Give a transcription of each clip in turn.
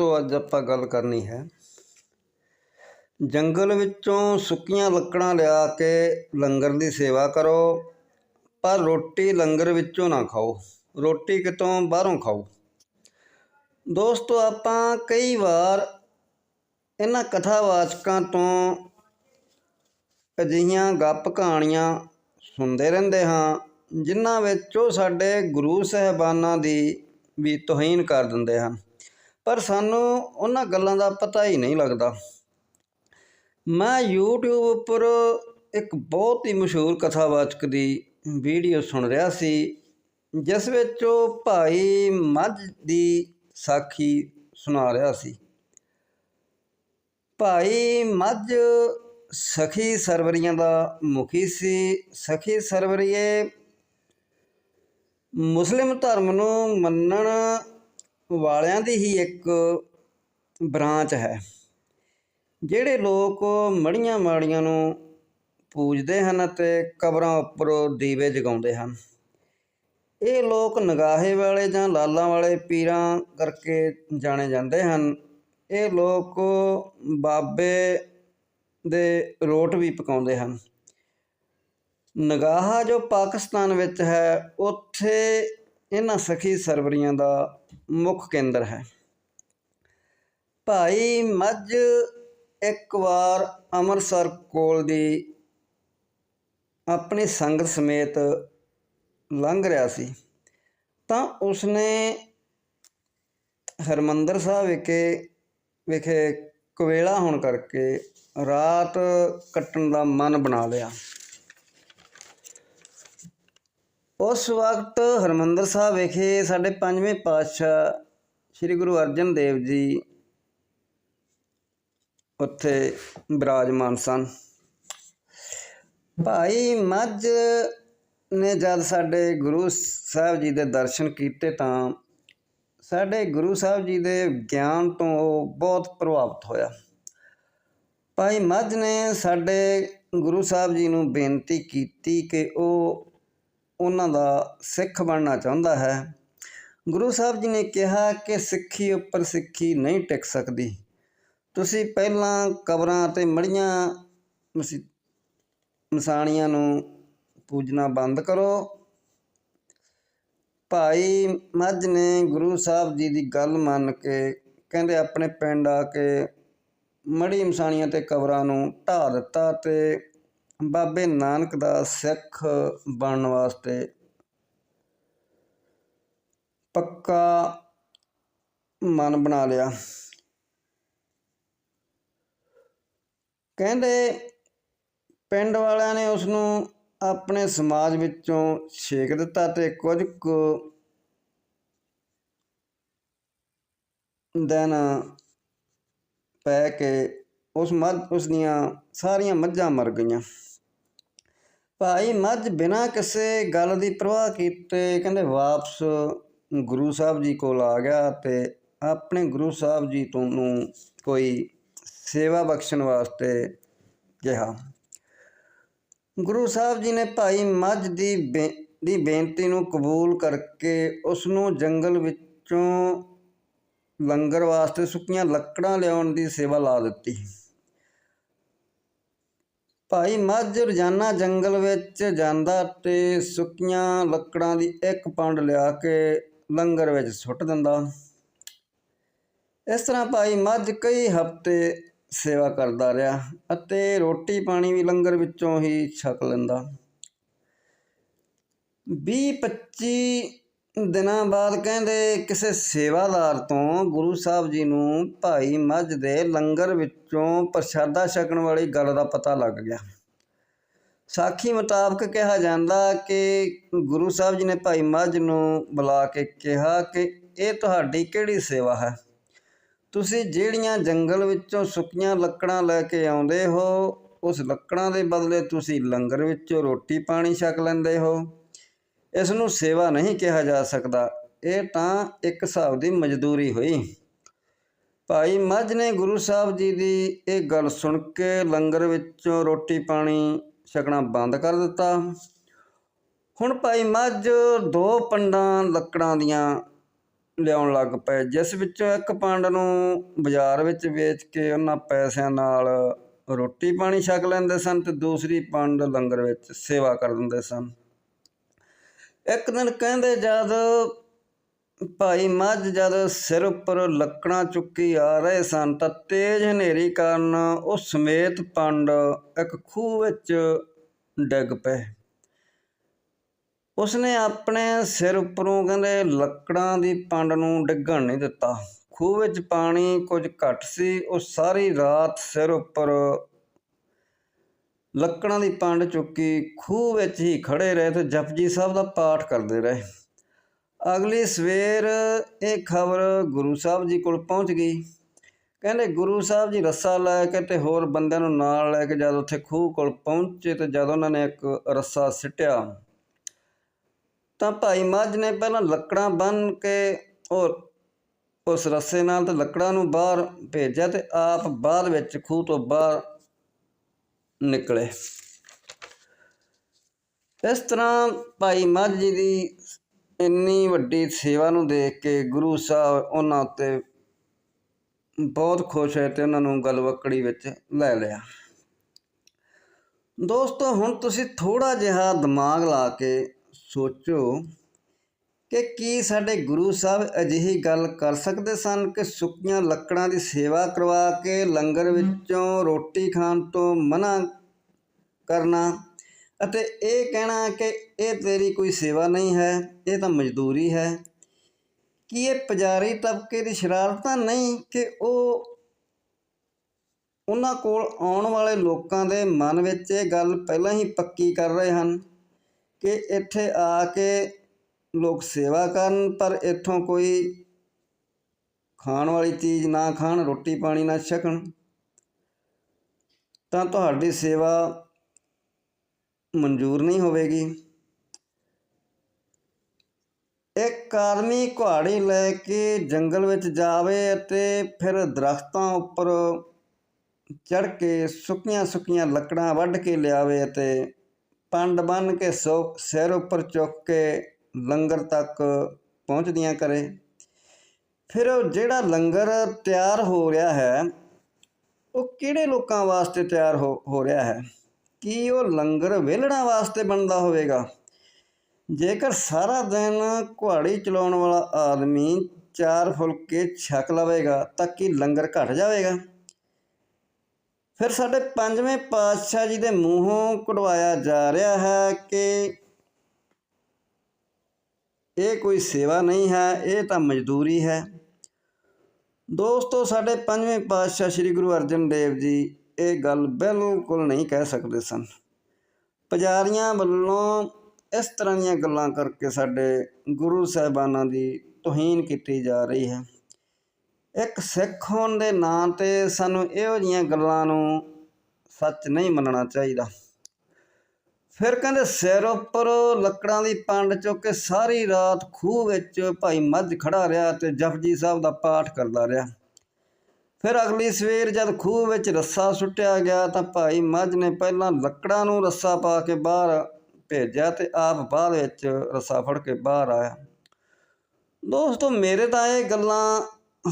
ਦੋਸਤੋ ਅੱਜ ਆਪਾਂ ਗੱਲ ਕਰਨੀ ਹੈ। ਜੰਗਲ ਵਿੱਚੋਂ ਸੁੱਕੀਆਂ ਲੱਕੜਾਂ ਲਿਆ ਕੇ ਲੰਗਰ ਦੀ ਸੇਵਾ ਕਰੋ, ਪਰ ਰੋਟੀ ਲੰਗਰ ਵਿੱਚੋਂ ਨਾ ਖਾਓ। ਰੋਟੀ ਕਿਤੋਂ ਬਾਹਰੋਂ ਖਾਓ। ਦੋਸਤੋ, ਆਪਾਂ ਕਈ ਵਾਰ ਇਹਨਾਂ ਕਥਾਵਾਚਕਾਂ ਤੋਂ ਅਜਿਹੀਆਂ ਗੱਪ ਕਹਾਣੀਆਂ ਸੁਣਦੇ ਰਹਿੰਦੇ ਹਾਂ, ਜਿਨ੍ਹਾਂ ਵਿੱਚ ਉਹ ਸਾਡੇ ਗੁਰੂ ਸਾਹਿਬਾਨਾਂ ਦੀ ਵੀ ਤੋਹੀਨ ਕਰ ਦਿੰਦੇ ਹਨ। ਪਰ ਸਾਨੂੰ ਉਹਨਾਂ ਗੱਲਾਂ ਦਾ ਪਤਾ ਹੀ ਨਹੀਂ ਲੱਗਦਾ। ਮੈਂ YouTube ਉੱਪਰ ਇੱਕ ਬਹੁਤ ਹੀ ਮਸ਼ਹੂਰ ਕਥਾਵਾਚਕ ਦੀ ਵੀਡੀਓ ਸੁਣ ਰਿਹਾ ਸੀ, ਜਿਸ ਵਿੱਚ ਉਹ ਭਾਈ ਮੱਝ ਦੀ ਸਾਖੀ ਸੁਣਾ ਰਿਹਾ ਸੀ। ਭਾਈ ਮੱਝ ਸਖੀ ਸਰਵਰੀਆਂ ਦਾ ਮੁਖੀ ਸੀ। ਸਖੀ ਸਰਵਰੀਏ ਮੁਸਲਿਮ ਧਰਮ ਨੂੰ ਮੰਨਣ ਵਾਲਿਆਂ ਦੀ ਹੀ ਇੱਕ ਬ੍ਰਾਂਚ ਹੈ। ਜਿਹੜੇ ਲੋਕ ਮੜੀਆਂ ਮਾੜੀਆਂ ਨੂੰ ਪੂਜਦੇ ਹਨ ਅਤੇ ਕਬਰਾਂ ਉੱਪਰ ਦੀਵੇ ਜਗਾਉਂਦੇ ਹਨ। ਇਹ ਲੋਕ ਨਗਾਹੇ ਵਾਲੇ ਜਾਂ ਲਾਲਾਂ ਵਾਲੇ ਪੀਰਾਂ ਕਰਕੇ ਜਾਣੇ ਜਾਂਦੇ ਹਨ। ਇਹ ਲੋਕ ਬਾਬੇ ਦੇ ਰੋਟ ਵੀ ਪਕਾਉਂਦੇ ਹਨ। ਨਗਾਹਾ ਜੋ ਪਾਕਿਸਤਾਨ ਵਿੱਚ ਹੈ, ਉੱਥੇ ਇਹਨਾਂ ਸਖੀ ਸਰਵਰੀਆਂ ਦਾ ਮੁੱਖ ਕੇਂਦਰ ਹੈ। ਭਾਈ ਮੱਝ ਇੱਕ ਵਾਰ ਅੰਮ੍ਰਿਤਸਰ ਕੋਲ ਦੀ ਆਪਣੀ ਸੰਗਤ ਸਮੇਤ ਲੰਘ ਰਿਹਾ ਸੀ, ਤਾਂ ਉਸਨੇ ਹਰਮੰਦਰ ਸਾਹਿਬ ਵਿਖੇ ਵਿਖੇ ਕਵੇਲਾ ਹੋਣ ਕਰਕੇ ਰਾਤ ਕੱਟਣ ਦਾ ਮਨ ਬਣਾ ਲਿਆ। ਉਸ ਵਕਤ ਹਰਮੰਦਰ ਸਾਹਿਬ ਵਿਖੇ ਸਾਡੇ ਪੰਜਵੇਂ ਪਾਤਸ਼ਾਹ ਸ੍ਰੀ ਗੁਰੂ ਅਰਜਨ ਦੇਵ ਜੀ ਉੱਥੇ ਬਿਰਾਜਮਾਨ ਸਨ। ਭਾਈ ਮੱਝ ਨੇ ਜਦ ਸਾਡੇ ਗੁਰੂ ਸਾਹਿਬ ਜੀ ਦੇ ਦਰਸ਼ਨ ਕੀਤੇ ਤਾਂ ਸਾਡੇ ਗੁਰੂ ਸਾਹਿਬ ਜੀ ਦੇ ਗਿਆਨ ਤੋਂ ਉਹ ਬਹੁਤ ਪ੍ਰਭਾਵਿਤ ਹੋਇਆ। ਭਾਈ ਮੱਝ ਨੇ ਸਾਡੇ ਗੁਰੂ ਸਾਹਿਬ ਜੀ ਨੂੰ ਬੇਨਤੀ ਕੀਤੀ ਕਿ ਉਹ ਉਹਨਾਂ ਦਾ ਸਿੱਖ ਬਣਨਾ ਚਾਹੁੰਦਾ ਹੈ। ਗੁਰੂ ਸਾਹਿਬ ਜੀ ਨੇ ਕਿਹਾ ਕਿ ਸਿੱਖੀ ਉੱਪਰ ਸਿੱਖੀ ਨਹੀਂ ਟਿਕ ਸਕਦੀ। ਤੁਸੀਂ ਪਹਿਲਾਂ ਕਬਰਾਂ ਅਤੇ ਮੜੀਆਂ ਮਸੀ, ਮਸਾਣੀਆਂ ਨੂੰ ਪੂਜਣਾ ਬੰਦ ਕਰੋ। ਭਾਈ ਮੱਝ ਨੇ ਗੁਰੂ ਸਾਹਿਬ ਜੀ ਦੀ ਗੱਲ ਮੰਨ ਕੇ ਕਹਿੰਦੇ ਆਪਣੇ ਪਿੰਡ ਆ ਕੇ ਮੜੀ ਮਸਾਣੀਆਂ ਤੇ ਕਬਰਾਂ ਨੂੰ ਢਾ ਦਿੱਤਾ ਤੇ ਬਾਬੇ ਨਾਨਕ ਦਾ ਸਿੱਖ ਬਣਨ ਵਾਸਤੇ ਪੱਕਾ ਮਨ ਬਣਾ ਲਿਆ। ਕਹਿੰਦੇ ਪਿੰਡ ਵਾਲਿਆਂ ਨੇ ਉਸ ਨੂੰ ਆਪਣੇ ਸਮਾਜ ਵਿੱਚੋਂ ਛੇਕ ਦਿੱਤਾ ਤੇ ਕੁਝ ਕੁ ਦਿਨ ਪੈ ਕੇ ਉਸ ਮੱਝ, ਉਸ ਦੀਆਂ ਸਾਰੀਆਂ ਮੱਝਾਂ ਮਰ ਗਈਆਂ। ਭਾਈ ਮੱਝ ਬਿਨਾਂ ਕਿਸੇ ਗੱਲ ਦੀ ਪ੍ਰਵਾਹ ਕੀਤੇ ਕਹਿੰਦੇ ਵਾਪਸ ਗੁਰੂ ਸਾਹਿਬ ਜੀ ਕੋਲ ਆ ਗਿਆ ਤੇ ਆਪਣੇ ਗੁਰੂ ਸਾਹਿਬ ਜੀ ਤੋਂ ਨੂੰ ਕੋਈ ਸੇਵਾ ਬਖਸ਼ਣ ਵਾਸਤੇ ਕਿਹਾ। ਗੁਰੂ ਸਾਹਿਬ ਜੀ ਨੇ ਭਾਈ ਮੱਝ ਦੀ ਦੀ ਬੇਨਤੀ ਨੂੰ ਕਬੂਲ ਕਰਕੇ ਉਸ ਨੂੰ ਜੰਗਲ ਵਿੱਚੋਂ ਲੰਗਰ ਵਾਸਤੇ ਸੁੱਕੀਆਂ ਲੱਕੜਾਂ ਲਿਆਉਣ ਦੀ ਸੇਵਾ ਲਾ ਦਿੱਤੀ। ਭਾਈ ਮੱਝ ਰੋਜ਼ਾਨਾ ਜੰਗਲ ਵਿੱਚ ਜਾਂਦਾ ਤੇ ਸੁੱਕੀਆਂ ਲੱਕੜਾਂ ਦੀ ਇੱਕ ਪੰਡ ਲਿਆ ਕੇ ਲੰਗਰ ਵਿੱਚ ਸੁੱਟ ਦਿੰਦਾ। ਇਸ ਤਰ੍ਹਾਂ ਭਾਈ ਮੱਝ ਕਈ ਹਫ਼ਤੇ ਸੇਵਾ ਕਰਦਾ ਰਿਹਾ ਅਤੇ ਰੋਟੀ ਪਾਣੀ ਵੀ ਲੰਗਰ ਵਿੱਚੋਂ ਹੀ ਛਕ ਲੈਂਦਾ। 20-25 ਦਿਨਾਂ ਬਾਅਦ ਕਹਿੰਦੇ ਕਿਸੇ ਸੇਵਾਦਾਰ ਤੋਂ ਗੁਰੂ ਸਾਹਿਬ ਜੀ ਨੂੰ ਭਾਈ ਮੱਝ ਦੇ ਲੰਗਰ ਵਿੱਚੋਂ ਪ੍ਰਸ਼ਾਦਾ ਛਕਣ ਵਾਲੀ ਗੱਲ ਦਾ ਪਤਾ ਲੱਗ ਗਿਆ। ਸਾਖੀ ਮੁਤਾਬਕ ਕਿਹਾ ਜਾਂਦਾ ਕਿ ਗੁਰੂ ਸਾਹਿਬ ਜੀ ਨੇ ਭਾਈ ਮੱਝ ਨੂੰ ਬੁਲਾ ਕੇ ਕਿਹਾ ਕਿ ਇਹ ਤੁਹਾਡੀ ਕਿਹੜੀ ਸੇਵਾ ਹੈ? ਤੁਸੀਂ ਜਿਹੜੀਆਂ ਜੰਗਲ ਵਿੱਚੋਂ ਸੁੱਕੀਆਂ ਲੱਕੜਾਂ ਲੈ ਕੇ ਆਉਂਦੇ ਹੋ, ਉਸ ਲੱਕੜਾਂ ਦੇ ਬਦਲੇ ਤੁਸੀਂ ਲੰਗਰ ਵਿੱਚੋਂ ਰੋਟੀ ਪਾਣੀ ਛਕ ਲੈਂਦੇ ਹੋ। ਇਸ ਨੂੰ ਸੇਵਾ ਨਹੀਂ ਕਿਹਾ ਜਾ ਸਕਦਾ। ਇਹ ਤਾਂ ਇੱਕ ਹਿਸਾਬ ਦੀ ਮਜ਼ਦੂਰੀ ਹੋਈ। ਭਾਈ ਮੱਝ ਨੇ ਗੁਰੂ ਸਾਹਿਬ ਜੀ ਦੀ ਇਹ ਗੱਲ ਸੁਣ ਕੇ ਲੰਗਰ ਵਿੱਚੋਂ ਰੋਟੀ ਪਾਣੀ ਛਕਣਾ ਬੰਦ ਕਰ ਦਿੱਤਾ। ਹੁਣ ਭਾਈ ਮੱਝ ਦੋ ਪੰਡਾਂ ਲੱਕੜਾਂ ਦੀਆਂ ਲਿਆਉਣ ਲੱਗ ਪਏ, ਜਿਸ ਵਿੱਚੋਂ ਇੱਕ ਪੰਡ ਨੂੰ ਬਾਜ਼ਾਰ ਵਿੱਚ ਵੇਚ ਕੇ ਉਹਨਾਂ ਪੈਸਿਆਂ ਨਾਲ ਰੋਟੀ ਪਾਣੀ ਛਕ ਲੈਂਦੇ ਸਨ ਤੇ ਦੂਸਰੀ ਪੰਡ ਲੰਗਰ ਵਿੱਚ ਸੇਵਾ ਕਰ ਦਿੰਦੇ ਸਨ। ਇੱਕ ਦਿਨ ਕਹਿੰਦੇ ਜਦ ਭਾਈ ਮੱਝ ਜਦ ਸਿਰ ਉੱਪਰ ਲੱਕੜਾਂ ਚੁੱਕੀ ਆ ਰਹੇ ਸਨ ਤਾਂ ਤੇਜ਼ ਹਨੇਰੀ ਕਾਰਨ ਉਹ ਸਮੇਤ ਪੰਡ ਇੱਕ ਖੂਹ ਵਿੱਚ ਡਿੱਗ ਪਏ। ਉਸਨੇ ਆਪਣੇ ਸਿਰ ਉੱਪਰੋਂ ਕਹਿੰਦੇ ਲੱਕੜਾਂ ਦੀ ਪੰਡ ਨੂੰ ਡਿੱਗਣ ਨਹੀਂ ਦਿੱਤਾ। ਖੂਹ ਵਿੱਚ ਪਾਣੀ ਕੁਝ ਘੱਟ ਸੀ। ਉਹ ਸਾਰੀ ਰਾਤ ਸਿਰ ਉੱਪਰ ਲੱਕੜਾਂ ਦੀ ਪੰਡ ਚੁੱਕੀ ਖੂਹ ਵਿੱਚ ਹੀ ਖੜੇ ਰਹੇ ਤੇ ਜਪਜੀ ਸਾਹਿਬ ਦਾ ਪਾਠ ਕਰਦੇ ਰਹੇ। ਅਗਲੀ ਸਵੇਰ ਇਹ ਖਬਰ ਗੁਰੂ ਸਾਹਿਬ ਜੀ ਕੋਲ ਪਹੁੰਚ ਗਈ। ਕਹਿੰਦੇ, ਗੁਰੂ ਸਾਹਿਬ ਜੀ ਰੱਸਾ ਲੈ ਕੇ ਤੇ ਹੋਰ ਬੰਦਿਆਂ ਨੂੰ ਨਾਲ ਲੈ ਕੇ ਜਦ ਉੱਥੇ ਖੂਹ ਕੋਲ ਪਹੁੰਚੇ ਤੇ ਜਦ ਉਹਨਾਂ ਨੇ ਇੱਕ ਰੱਸਾ ਸਿੱਟਿਆ, ਤਾਂ ਭਾਈ ਮੱਝ ਨੇ ਪਹਿਲਾਂ ਲੱਕੜਾਂ ਬੰਨ ਕੇ ਉਹ ਉਸ ਰੱਸੇ ਨਾਲ ਤੇ ਲੱਕੜਾਂ ਨੂੰ ਬਾਹਰ ਭੇਜਿਆ ਤੇ ਆਪ ਬਾਅਦ ਵਿੱਚ ਖੂਹ ਤੋਂ ਬਾਹਰ ਨਿਕਲੇ। ਇਸ ਤਰ੍ਹਾਂ ਭਾਈ ਮੱਝ ਜੀ ਦੀ ਇੰਨੀ ਵੱਡੀ ਸੇਵਾ ਨੂੰ ਦੇਖ ਕੇ ਗੁਰੂ ਸਾਹਿਬ ਉਹਨਾਂ ਉੱਤੇ ਬਹੁਤ ਖੁਸ਼ ਹੋਏ ਤੇ ਉਹਨਾਂ ਨੂੰ ਗਲਵਕੜੀ ਵਿੱਚ ਲੈ ਲਿਆ। ਦੋਸਤੋ, ਹੁਣ ਤੁਸੀਂ ਥੋੜਾ ਜਿਹਾ ਦਿਮਾਗ ਲਾ ਕੇ ਸੋਚੋ ਕਿ ਕੀ ਸਾਡੇ ਗੁਰੂ ਸਾਹਿਬ ਅਜਿਹੀ ਗੱਲ ਕਰ ਸਕਦੇ ਸਨ ਕਿ ਸੁੱਕੀਆਂ ਲੱਕੜਾਂ ਦੀ ਸੇਵਾ ਕਰਵਾ ਕੇ ਲੰਗਰ ਵਿੱਚੋਂ ਰੋਟੀ ਖਾਣ ਤੋਂ ਮਨਾ ਕਰਨਾ? ਅਤੇ ਇਹ ਕਹਿਣਾ ਕਿ ਇਹ ਤੇਰੀ ਕੋਈ ਸੇਵਾ ਨਹੀਂ ਹੈ ਇਹ ਤਾਂ ਮਜ਼ਦੂਰੀ ਹੈ। ਕੀ ਇਹ ਪੁਜਾਰੀ ਤਬਕੇ ਦੀ ਸ਼ਰਾਰਤ ਨਹੀਂ ਕਿ ਉਹ ਉਹਨਾਂ ਕੋਲ ਆਉਣ ਵਾਲੇ ਲੋਕਾਂ ਦੇ ਮਨ ਵਿੱਚ ਇਹ ਗੱਲ ਪਹਿਲਾਂ ਹੀ ਪੱਕੀ ਕਰ ਰਹੇ ਹਨ ਕਿ ਇੱਥੇ ਆ ਕੇ ਲੋਕ ਸੇਵਾ ਕਰਨ, ਪਰ ਇੱਥੋਂ ਕੋਈ ਖਾਣ ਵਾਲੀ ਚੀਜ਼ ਨਾ ਖਾਣ, ਰੋਟੀ ਪਾਣੀ ਨਾ ਛਕਣ। ਤਾਂ ਤੁਹਾਡੀ ਸੇਵਾ ਮਨਜ਼ੂਰ ਨਹੀਂ ਹੋਵੇਗੀ। ਇੱਕ ਆਦਮੀ ਕੁਹਾੜੀ ਲੈ ਕੇ ਜੰਗਲ ਵਿੱਚ ਜਾਵੇ ਅਤੇ ਫਿਰ ਦਰਖਤਾਂ ਉੱਪਰ ਚੜ ਕੇ ਸੁੱਕੀਆਂ ਸੁੱਕੀਆਂ ਲੱਕੜਾਂ ਵੱਢ ਕੇ ਲਿਆਵੇ ਅਤੇ ਪੰਡ ਬੰਨ ਕੇ ਸੋ, ਸਿਰ ਉੱਪਰ ਚੁੱਕ ਕੇ ਲੰਗਰ ਤੱਕ ਪਹੁੰਚਦੀਆਂ ਕਰੇ। ਫਿਰ ਜਿਹੜਾ ਲੰਗਰ ਤਿਆਰ ਹੋ ਰਿਹਾ ਹੈ, ਉਹ ਕਿਹੜੇ ਲੋਕਾਂ ਵਾਸਤੇ ਤਿਆਰ ਹੋ ਹੋ ਰਿਹਾ ਹੈ? ਕੀ ਉਹ ਲੰਗਰ ਵਿਹਲੜਾਂ ਵਾਸਤੇ ਬਣਦਾ ਹੋਵੇਗਾ? ਜੇਕਰ ਸਾਰਾ ਦਿਨ ਕੁਹਾੜੀ ਚਲਾਉਣ ਵਾਲਾ ਆਦਮੀ ਚਾਰ ਫੁਲਕੇ ਛਕ ਲਵੇਗਾ, ਤਾਂ ਕੀ ਲੰਗਰ ਘਟ ਜਾਵੇਗਾ? ਫਿਰ ਸਾਡੇ ਪੰਜਵੇਂ ਪਾਤਸ਼ਾਹ ਜੀ ਦੇ ਮੂੰਹੋਂ ਕਢਵਾਇਆ ਜਾ ਰਿਹਾ ਹੈ ਕਿ ਇਹ ਕੋਈ ਸੇਵਾ ਨਹੀਂ ਹੈ, ਇਹ ਤਾਂ ਮਜ਼ਦੂਰੀ ਹੈ। ਦੋਸਤੋ, ਸਾਡੇ ਪੰਜਵੇਂ ਪਾਤਸ਼ਾਹ ਸ੍ਰੀ ਗੁਰੂ ਅਰਜਨ ਦੇਵ ਜੀ ਇਹ ਗੱਲ ਬਿਲਕੁਲ ਨਹੀਂ ਕਹਿ ਸਕਦੇ ਸਨ। ਪੁਜਾਰੀਆਂ ਵੱਲੋਂ ਇਸ ਤਰ੍ਹਾਂ ਦੀਆਂ ਗੱਲਾਂ ਕਰਕੇ ਸਾਡੇ ਗੁਰੂ ਸਾਹਿਬਾਨਾਂ ਦੀ ਤੋਹੀਨ ਕੀਤੀ ਜਾ ਰਹੀ ਹੈ। ਇੱਕ ਸਿੱਖ ਹੋਣ ਦੇ ਨਾਂ ਤੇ ਸਾਨੂੰ ਇਹੋ ਜਿਹੀਆਂ ਗੱਲਾਂ ਨੂੰ ਸੱਚ ਨਹੀਂ ਮੰਨਣਾ ਚਾਹੀਦਾ। ਫਿਰ ਕਹਿੰਦੇ ਸਿਰ ਉੱਪਰ ਲੱਕੜਾਂ ਦੀ ਪੰਡ ਚੁੱਕ ਕੇ ਸਾਰੀ ਰਾਤ ਖੂਹ ਵਿੱਚ ਭਾਈ ਮੱਝ ਖੜਾ ਰਿਹਾ ਤੇ ਜਪਜੀ ਸਾਹਿਬ ਦਾ ਪਾਠ ਕਰਦਾ ਰਿਹਾ। ਫਿਰ ਅਗਲੀ ਸਵੇਰ ਜਦ ਖੂਹ ਵਿੱਚ ਰੱਸਾ ਸੁੱਟਿਆ ਗਿਆ ਤਾਂ ਭਾਈ ਮੱਝ ਨੇ ਪਹਿਲਾਂ ਲੱਕੜਾਂ ਨੂੰ ਰੱਸਾ ਪਾ ਕੇ ਬਾਹਰ ਭੇਜਿਆ ਤੇ ਆਪ ਬਾਅਦ ਵਿੱਚ ਰੱਸਾ ਫੜ ਕੇ ਬਾਹਰ ਆਇਆ। ਦੋਸਤੋ, ਮੇਰੇ ਤਾਂ ਇਹ ਗੱਲਾਂ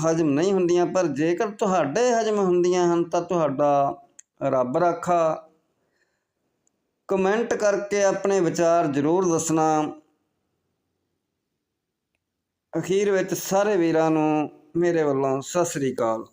ਹਜਮ ਨਹੀਂ ਹੁੰਦੀਆਂ, ਪਰ ਜੇਕਰ ਤੁਹਾਡੇ ਹਜਮ ਹੁੰਦੀਆਂ ਹਨ ਤਾਂ ਤੁਹਾਡਾ ਰੱਬ ਰਾਖਾ ਕਮੈਂਟ ਕਰਕੇ ਆਪਣੇ ਵਿਚਾਰ ਜ਼ਰੂਰ ਦੱਸਣਾ। ਅਖੀਰ ਵਿੱਚ ਸਾਰੇ ਵੀਰਾਂ ਨੂੰ ਮੇਰੇ ਵੱਲੋਂ ਸਤਿ ਸ੍ਰੀ ਅਕਾਲ।